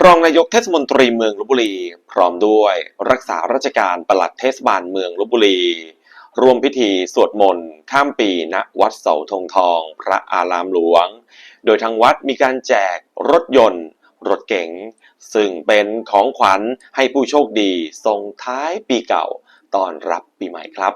รองนายกเทศมนตรีเมืองลบบุรี พร้อมด้วยรักษาราชการปลัดเทศบาลเมืองลบบุรีร่วมพิธีสวดมนต์ข้ามปีณวัดเสาธงทอง พระอารามหลวง โดยทางวัดมีการแจกรถยนต์ รถเก๋งซึ่งเป็นของขวัญให้ผู้โชคดีส่งท้ายปีเก่าต้อนรับปีใหม่ครับ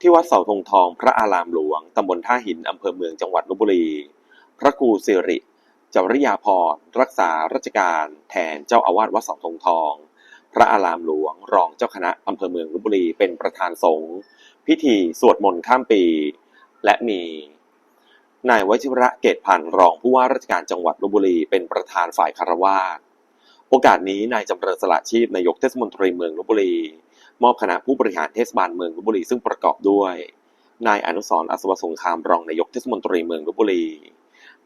ที่วัดเสาธงทองพระอารามหลวง ตำบลท่าหิน อำเภอเมืองจังหวัดลบบุรี พระครูสิริ จริยาพรรักษาราชการแทนเจ้าอาวาสวัดเสาธงทอง พระอารามหลวงรองเจ้าคณะอำเภอเมืองลบบุรีเป็นประธานสงฆ์พิธีสวดมนต์ข้ามปี และมีนายวชิระเกตพันธ์รองผู้ว่าราชการจังหวัดลบบุรีเป็นประธานฝ่ายคารวาสโอกาสนี้นายจำเริญสละชีพนายกเทศมนตรีเมืองลบบุรี มอบคณะผู้บริหารเทศบาลเมืองลบบุรีซึ่งประกอบด้วย นายอนุสรอัศวสงครามรองนายกเทศมนตรีเมืองลบบุรี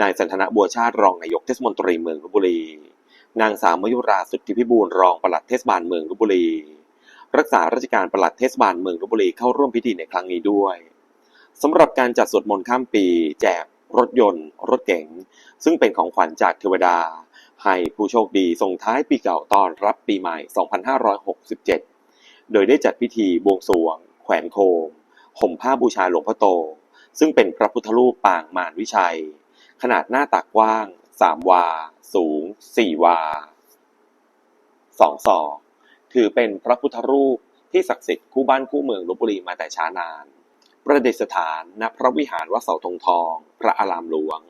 นายสันทนะบัวชาติรองนายกเทศมนตรีเมืองลบบุรี นางสาวมยุราสุทธิพิบูลรองปลัดเทศบาลเมืองลบบุรี รักษาราชการปลัดเทศบาลเมืองลบบุรีเข้าร่วมพิธีในครั้งนี้ด้วยสำหรับการจัดสวดมนต์ข้ามปี แจกรถยนต์ รถเก๋งซึ่งเป็นของขวัญจากเทวดา ให้ผู้โชคดีส่งท้ายปีเก่าต้อนรับปีใหม่ 2567 โดยได้จัดพิธีบวงสรวง แขวนโคมห่มผ้าบูชาหลวงพ่อโต ซึ่งเป็นพระพุทธรูปปางมารวิชัย ขนาดหน้าตักกว้าง3วา สูง4วา2ศอก ถือเป็นพระพุทธรูปที่ศักดิ์สิทธิ์คู่บ้านคู่เมืองลบบุรีมาแต่ช้านาน ประดิษฐานณพระวิหารวัดเสาธงทอง พระอารามหลวง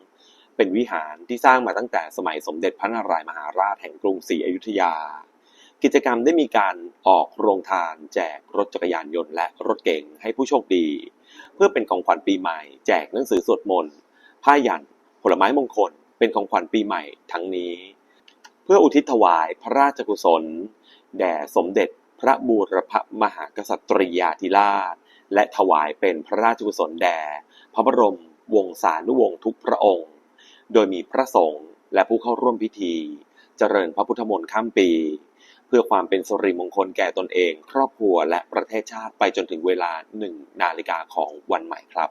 เป็นวิหารที่สร้างมาตั้งแต่สมัยสมเด็จพระนารายมหาราชแห่งกรุงศรีอยุธยา กิจกรรมได้มีการออกโรงทานแจกรถจักรยานยนต์และรถเก๋งให้ผู้โชคดี เพื่อเป็นของขวัญปีใหม่ แจกหนังสือสวดมนต์ผ้ายัน ผลไม้มงคลเป็นของขวัญปีใหม่ทั้งนี้ เพื่ออุทิศถวายพระราชกุศล แด่สมเด็จพระบูรพมหากษัตริยาธิราช และถวายเป็นพระราชกุศลแด่พระบรมวงศานุวงศ์ทุกพระองค์ โดยมีพระสงฆ์และผู้เข้าร่วมพิธี เจริญพระพุทธมนต์ข้ามปี เพื่อความเป็นสิริมงคลแก่ตนเอง ครอบครัวและประเทศชาติไปจนถึงเวลาหนึ่งนาฬิกาของวันใหม่ครับ